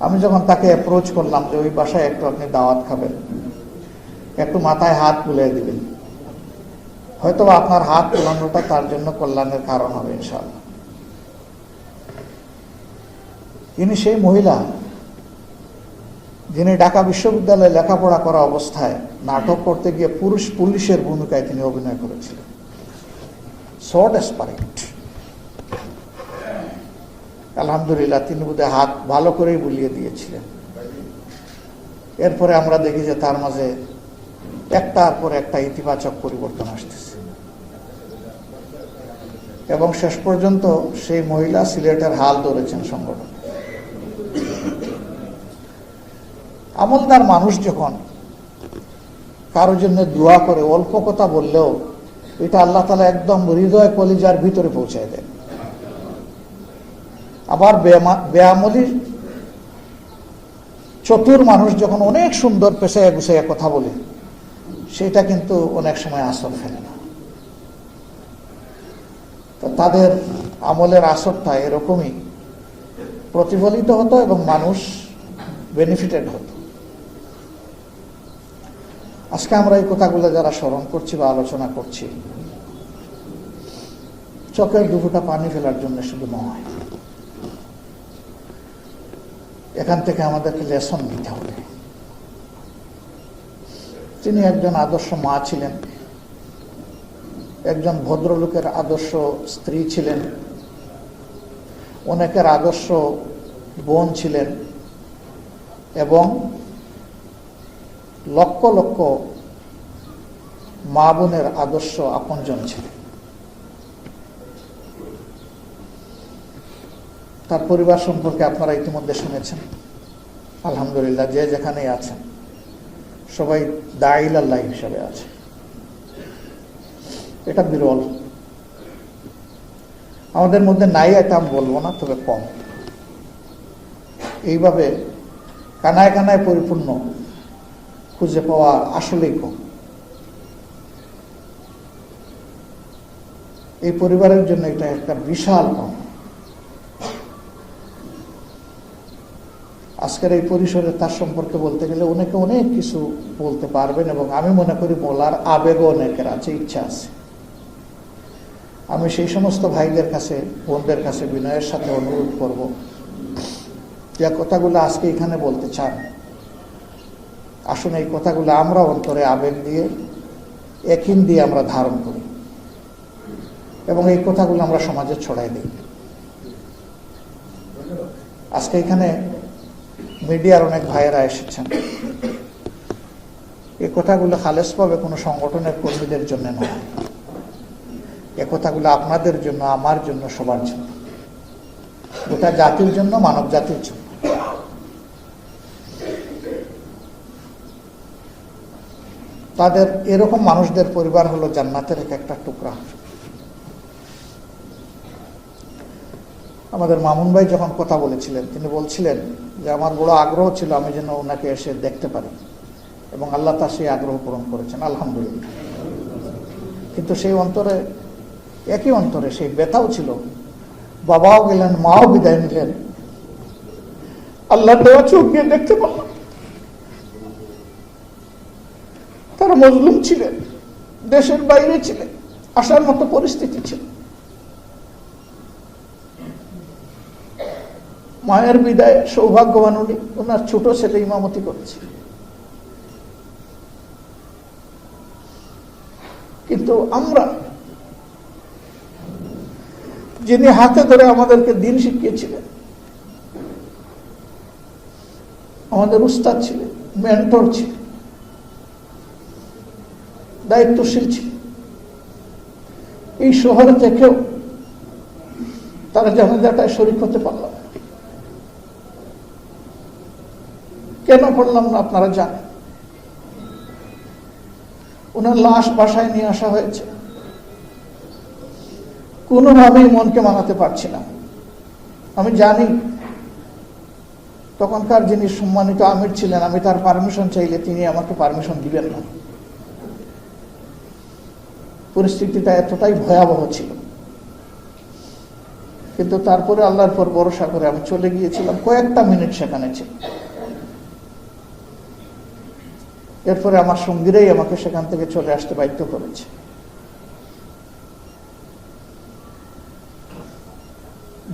আমি যখন তাকে অ্যাপ্রোচ করলাম যে ওই বাসায় একটু আপনি দাওয়াত খাবেন, একটু মাথায় হাত বুলিয়ে দিবেন হয়তো আপনার হাত তোলানোটা তার জন্য কল্যাণের কারণ হবে ইনশাআল্লাহ। তিনি সেই মহিলা যিনি ঢাকা বিশ্ববিদ্যালয়ে লেখাপড়া করা অবস্থায় নাটক করতে গিয়ে পুরুষ পুলিশের ভূমিকায় তিনি অভিনয় করেছিলেন। সো ডেসপারেট আলহামদুলিল্লাহ, তিনি বোধহয় হাত ভালো করেই বুলিয়ে দিয়েছিলেন। এরপরে আমরা দেখি যে তার মাঝে একটার পর একটা ইতিবাচক পরিবর্তন আসতেছে। এবং শেষ পর্যন্ত সেই মহিলা সিলেটের হাল ধরেছেন সংগঠন। আমলদার মানুষ যখন কারোর জন্য দোয়া করে, অল্প কথা বললেও এটা আল্লাহ তালা একদম হৃদয় কলিজার ভিতরে পৌঁছায় দেয়। আবার বেয়ামলি চতুর মানুষ যখন অনেক সুন্দর পেশায় গুছাইয়া কথা বলে, সেটা কিন্তু অনেক সময় আসর ফেলে না। তো তাদের আমলের আসরটা এরকমই, প্রতিফলিত হতো এবং মানুষ বেনিফিটেড হতো। আজকে আমরা এই কথাগুলো যারা স্মরণ করছি বা আলোচনা করছি, চোখের দুপুটা পানি ফেলার জন্য শুধু নয় এখান থেকে আমাদেরকে লেসন নিতে হবে। তিনি একজন আদর্শ মা ছিলেন। একজন ভদ্রলোকের আদর্শ স্ত্রী ছিলেন। অনেকের আদর্শ বোন ছিলেন এবং লক্ষ লক্ষ মা বোনের আদর্শ আপনজন ছিলেন। তার পরিবার সম্পর্কে আপনারা ইতিমধ্যে শুনেছেন। আলহামদুলিল্লাহ, যে যেখানেই আছেন, সবাই দাইল আল্লাহ হিসাবে আছে। এটা বিরল। আমাদের মধ্যে নাই এটা আমি বলব না, তবে কম। এইভাবে কানায় কানায় পরিপূর্ণ খুঁজে পাওয়া আসলেই কম। এই পরিবারের জন্য এটা একটা বিশাল কম। আজকের এই পরিসরে তার সম্পর্কে বলতে গেলে অনেকে অনেক কিছু বলতে পারবেন এবং আমি মনে করি বলার আবেগও অনেকের আছে, ইচ্ছা আছে। আমি সেই সমস্ত ভাইদের কাছে, বোনদের কাছে বিনয়ের সাথে অনুরোধ করব। যে কথাগুলো আজকে এখানে বলতে চান, আসুন এই কথাগুলো আমরা অন্তরে আবেগ দিয়ে একিন দিয়ে আমরা ধারণ করি এবং এই কথাগুলো আমরা সমাজে ছড়াই দিই। আজকে এখানে মিডিয়ার অনেক ভাইয়েরা এসেছেন। এ কথাগুলো খালেস পাবে কোনো সংগঠনের কর্মীদের জন্য নয়। এ কথাগুলো আপনাদের জন্য, আমার জন্য, সবার জন্য। গোটা জাতির জন্য, মানব জাতির জন্য। তাদের এরকম মানুষদের পরিবার হলো জান্নাতের এক একটা টুকরা। আমাদের মামুন ভাই যখন কথা বলেছিলেন, তিনি বলছিলেন যে আমার বড় আগ্রহ ছিল আমি যেন ওনাকে এসে দেখতে পারি। এবং আল্লাহ তার সেই আগ্রহ পূরণ করেছেন, আলহামদুলিল্লাহ। কিন্তু সেই অন্তরে, একই অন্তরে সেই ব্যথাও ছিল। বাবাও গেলেন, মাও বিদায় নিলেন। আল্লাহ দেওয়া চোখ দিয়ে দেখতে পারলাম। তারা মজলুম ছিলেন, দেশের বাইরে ছিলেন, আসার মতো পরিস্থিতি ছিল। মায়ের বিদায় সৌভাগ্যবান উনি। ওনার ছোট ছেলে ইমামতি করেছে। কিন্তু আমরা যিনি হাতে ধরে আমাদেরকে দিন শিখিয়েছিলেন, আমাদের উস্তাদ ছিলেন মেন্টর ছিলেন, দায়িত্বশীল ছিলেন। এই শহরে থেকেও তারা জানাজাটায় শরিক হতে পারলাম কেন পড়লাম না আপনারা জানেন? ওনার লাশ বাসায় নিয়ে আসা হয়েছে। কোনোভাবেই মনকে মানাতে পারছি না। আমি জানি তখনকার যিনি সম্মানিত আমির ছিলেন, আমি তার পারমিশন চাইলে তিনি আমাকে পারমিশন দিবেন না। পরিস্থিতিটা এতটাই ভয়াবহ ছিল। কিন্তু তারপরে আল্লাহর পর ভরসা করে আমি চলে গিয়েছিলাম। কয়েকটা মিনিট সেখানে ছিল এরপরে আমার সঙ্গীরাই আমাকে সেখান থেকে চলে আসতে বাধ্য করেছে।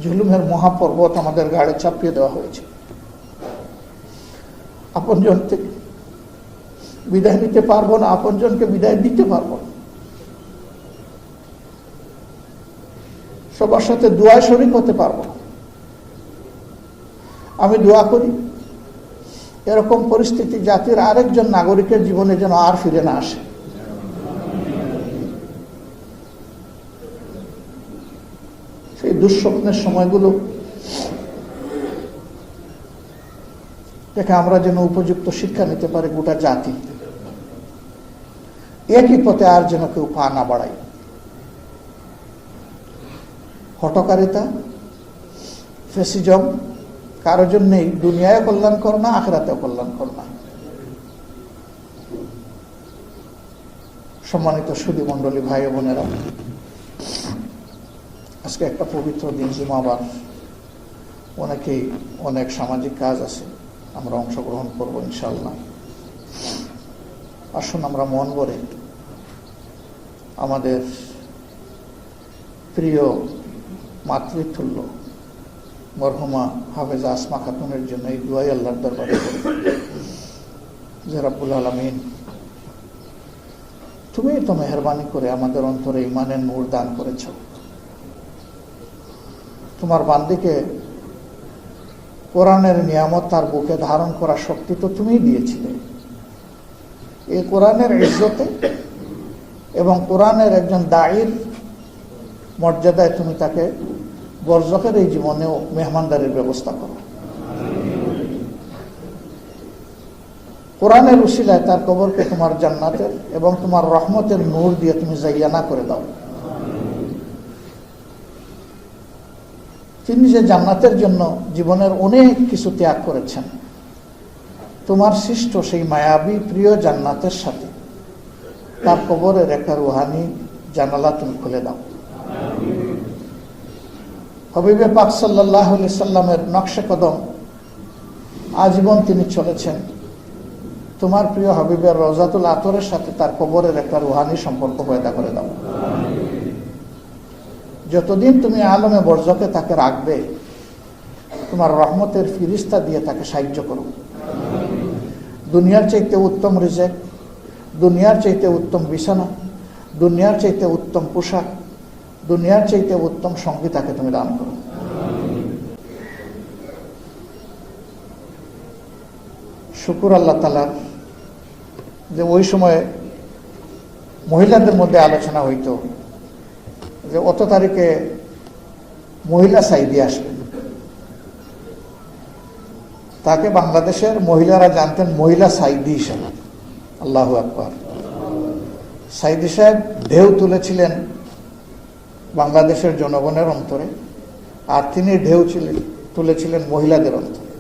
জুলুমের মহাপর্বত আমাদের গাড়ি চাপিয়ে দেওয়া হয়েছে। আপনজন থেকে বিদায় নিতে পারব না, আপনজনকে বিদায় দিতে পারব না। সবার সাথে দোয়ায় শরিক হতে পারব আমি দোয়া করি এরকম পরিস্থিতি জাতির আরেকজন নাগরিকের জীবনে যেন আর ফিরে না আসে। সেই দুঃস্বপ্নের সময়গুলো থেকে আমরা যেন উপযুক্ত শিক্ষা নিতে পারি গোটা জাতি। একই পথে আর যেন কেউ পা না বাড়াই হটকারিতা ফেসিজম কারও জন্যেই দুনিয়ায় কল্যাণ কর না, আখরাতেও কল্যাণ কর না। সম্মানিত সুদী মণ্ডলী ভাই বোনেরা, আজকে একটা পবিত্র দিন জুমাবার। অনেকেই অনেক সামাজিক কাজ আছে, আমরা অংশগ্রহণ করব ইনশাল্লাহ আসুন আমরা মন করে আমাদের প্রিয় মাতৃতুল্য মরহুমা হাফেজা আসমা খাতুনের জন্য এই দুয়াই আল্লাহর দরবারে। রাব্বুল আলমিন, তুমি তো মেহরবানি করে আমাদের অন্তরে ইমানের নূর দান করেছ। তোমার বান্দিকে কোরআনের নিয়ামত তার বুকে ধারণ করার শক্তি তো তুমিই দিয়েছিলে। এই কোরআনের ইজ্জতে এবং কোরআনের একজন দায়ের মর্যাদায় তুমি তাকে বর্জকের এই জীবনেও মেহমানদারির ব্যবস্থা করো। কোরআনের উশিলায় তার কবরকে তোমার জান্নাতের এবং তোমার রহমতের নূর দিয়ে তুমি জাইয়ানা করে দাও। তিনি যে জান্নাতের জন্য জীবনের অনেক কিছু ত্যাগ করেছেন, তোমার সৃষ্ট সেই মায়াবী প্রিয় জান্নাতের সাথে তার কবরের একটা রুহানি জানালা তুমি খুলে দাও। হবিবে পাক সাল্লাহ সাল্লামের নকশে কদম আজীবন তিনি চলেছেন। তোমার প্রিয় হবিবের রজাতুল আতরের সাথে তার কবরের একটা রুহানি সম্পর্ক পয়দা করে দাও। যতদিন তুমি আলমে বর্জকে তাকে রাখবে, তোমার রহমতের ফিরিস্তা দিয়ে তাকে সাহায্য করো। দুনিয়ার চাইতে উত্তম রিজেক্ট দুনিয়ার চাইতে উত্তম বিছানা, দুনিয়ার চাইতে উত্তম পোশাক দুনিয়ার চাইতে উত্তম সঙ্গী তাকে তুমি দান করো। শুকুর আল্লাহ তালার যে ওই সময়ে মহিলাদের মধ্যে আলোচনা হইতো যে অত তারিখে মহিলা সাইদি আসবেন। তাকে বাংলাদেশের মহিলারা জানতেন মহিলা সাইদি হিসেবে। আল্লাহ আকবর। সাইদি সাহেব ঢেউ তুলেছিলেন বাংলাদেশের জনগণের অন্তরে, আর তিনি ঢেউ ছিলেন, তুলেছিলেন মহিলাদের অন্তরে।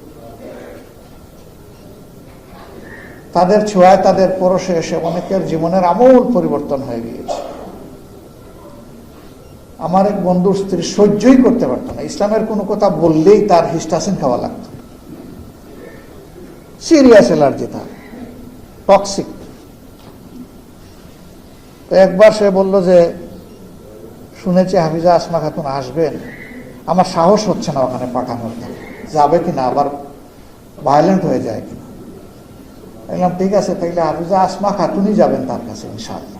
তাদের ছোঁয়ায় তাদের পরশে এসে অনেকের জীবনের আমূল পরিবর্তন হয়ে গিয়েছে। আমার এক বন্ধুর স্ত্রী সহ্যই করতে পারত না। ইসলামের কোনো কথা বললেই তার হিস্টাসিন খাওয়া লাগতো। সিরিয়াস অ্যালার্জি তার। টক্সিক একবার সে বলল যে শুনেছি হাফিজা আসমা খাতুন আসবেন। আমার সাহস হচ্ছে না ওখানে পাঠানোর। যাবে কি না আবার ভায়োলেন্ট হয়ে যায় কিনা? ঠিক আছে তাহলে হাফিজা আসমা খাতুনই যাবেন তার কাছে ইনশাআল্লাহ।